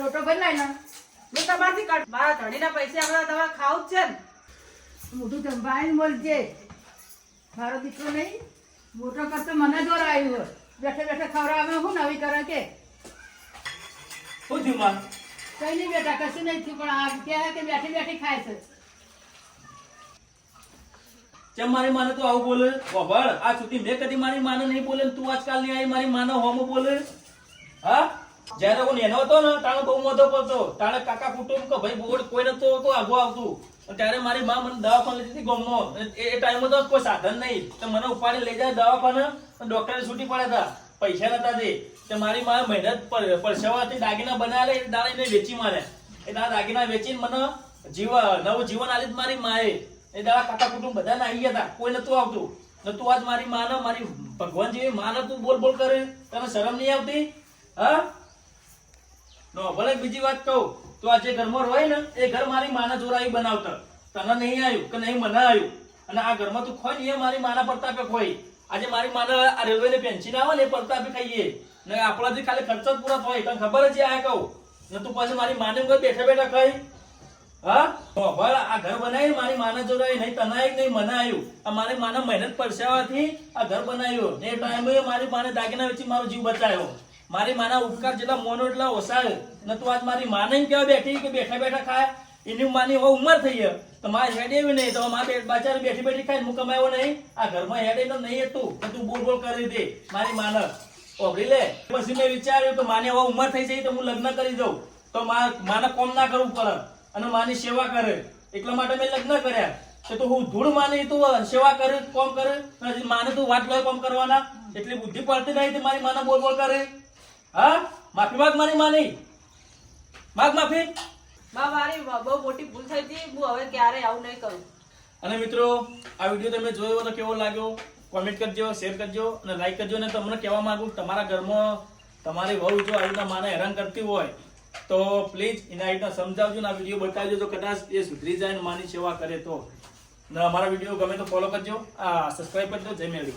લોટો લાય ને. હું તમારથી કાઢ મારા ધણીના પૈસે આપણે તમારે ખાવું જ છે ને. મોટું ધંભાઈને બોલજે મારો દીકરો નહીં. મોટો કરતો મને જોર આવ્યું હોય. બેઠે બેઠે ખવડાવે હું નવી કરે કે? શું થયું માં કઈ નહીં બેટા કશું નહીં થયું પણ આ કહે કે બેઠી બેઠી ખાય છે. ચમ મારી માને તું આવું બોલે. ખબર આ સુધી મેં કદી મારી માને નહીં બોલે તું આજકાલની આવી મારી માને હોમ બોલે. હા? જ્યારે હું નેનો હતો ને, તાણે બહુ મોટો પડતો. તાણે કાકા કુટુંબ કે ભાઈ બોર્ડ કોઈ નતો તો આગો આવતું. ત્યારે મારી મા મને દવાખાને લઈ જતી ગામમાં. એ ટાઈમે તો કોઈ સાધન નહીં. તો મને ઉપાડી લઈ જાય દવાખાને ડોક્ટરે છૂટી પડ્યા હતા. પૈસા નતા તે તો મારી મા મહેનત પરસેવાથી દાગીના બનાવે એ દાડા વેચી મારે. એ દાડા દાગીના વેચીને મને જીવ, નવું જીવન આલી મારી માએ. એ દાડા કાકા કુટુંબ બધા આવી ગયા હતા. કોઈ નતું આવતું. ને તું આજ મારી માને, મારી ભગવાન જેવી માને તું બોલ બોલ કરે. તને શરમ નહીં આવતી? હા? નો ભલે બીજી વાત કહું, તું આ જે ઘરમાં હોય ને, એ ઘર મારી માના જોરાઈ બનાવતા. તને નહીં આવ્યું કે નહીં મને આવ્યું અને આ ઘરમાં તું ખોઈ એ મારી માના પ્રતાપે ખોઈ આજે મારી માને આ રેલવે ને પેન્શન આવે ને, એ પ્રતાપે ખાઈએ. ને આપણાથી ખાલી ખર્ચ જ પૂરા થાય. તને ખબર જ આ કહું? ને તું પછી મારી માને ઘર બેઠા બેઠા ખાઈ હા? ભલે આ ઘર બનાવી મારી માને જોડાય નહીં, તને આવ્યું નહીં, મને આવ્યું આ મારી માના મહેનત પરસાવાથી આ ઘર બનાવ્યું. ને એ ટાઈમે મારી માને દાગીના વેચી મારો જીવ બચાવ્યો. મારી માના ઉપકાર જેટલા મોનો એટલા છે. ને તું આજ મારી માને કેવા બેઠી કે બેઠા બેઠા ખાય. એની માની હવે ઉંમર થઈ ગયો તો મારે હેડ એવી નહીં. તો મારે બાચારી બેઠી બેઠી ખાય હું કમાયો નહીં? આ ઘરમાં હેડ તો નહીં હતું. કે તું બોલ બોલ કરી દે. મારી માને. ઓગળી લે. પછી મેં વિચાર્યું કે માની હવે ઉંમર થઈ જાય તો હું લગ્ન કરી દઉં. તો માને કોમ ના કરવું પડે. અને માની સેવા કરે. એટલા માટે મેં લગ્ન કર્યા. કે તું હું ધૂળ માની તું સેવા કરે, કોમ કરે. માને તું વાત લો કોમ કરવાના. એટલી બુદ્ધિ પડતી નહીં મારી માને બોલ બોલ કરે. હા? માફી માગ મારી માની. માગ માફી. બા મારી બહુ મોટી ભૂલ થઈ હતી. હું હવે ક્યારે આવું નહીં કરું. અને મિત્રો આ વીડિયો તમે જોયો તો કેવો લાગ્યો? કોમેન્ટ કરજો શેર કરજો અને લાઈક કરજો અને તમને કહેવા માંગુ તમારા ઘરમાં તમારી વહુ જો આવી રીતના માને હેરાન કરતી હોય તો પ્લીઝ એને આવી રીતના સમજાવજો ને આ વીડિયો બતાવજો તો કદાચ એ સુધરી જાય ને માની સેવા કરે તો. ને અમારા વીડિયો ગમે તો ફોલો કરજો. આ સબસ્ક્રાઈબ કરજો. જય મેળવી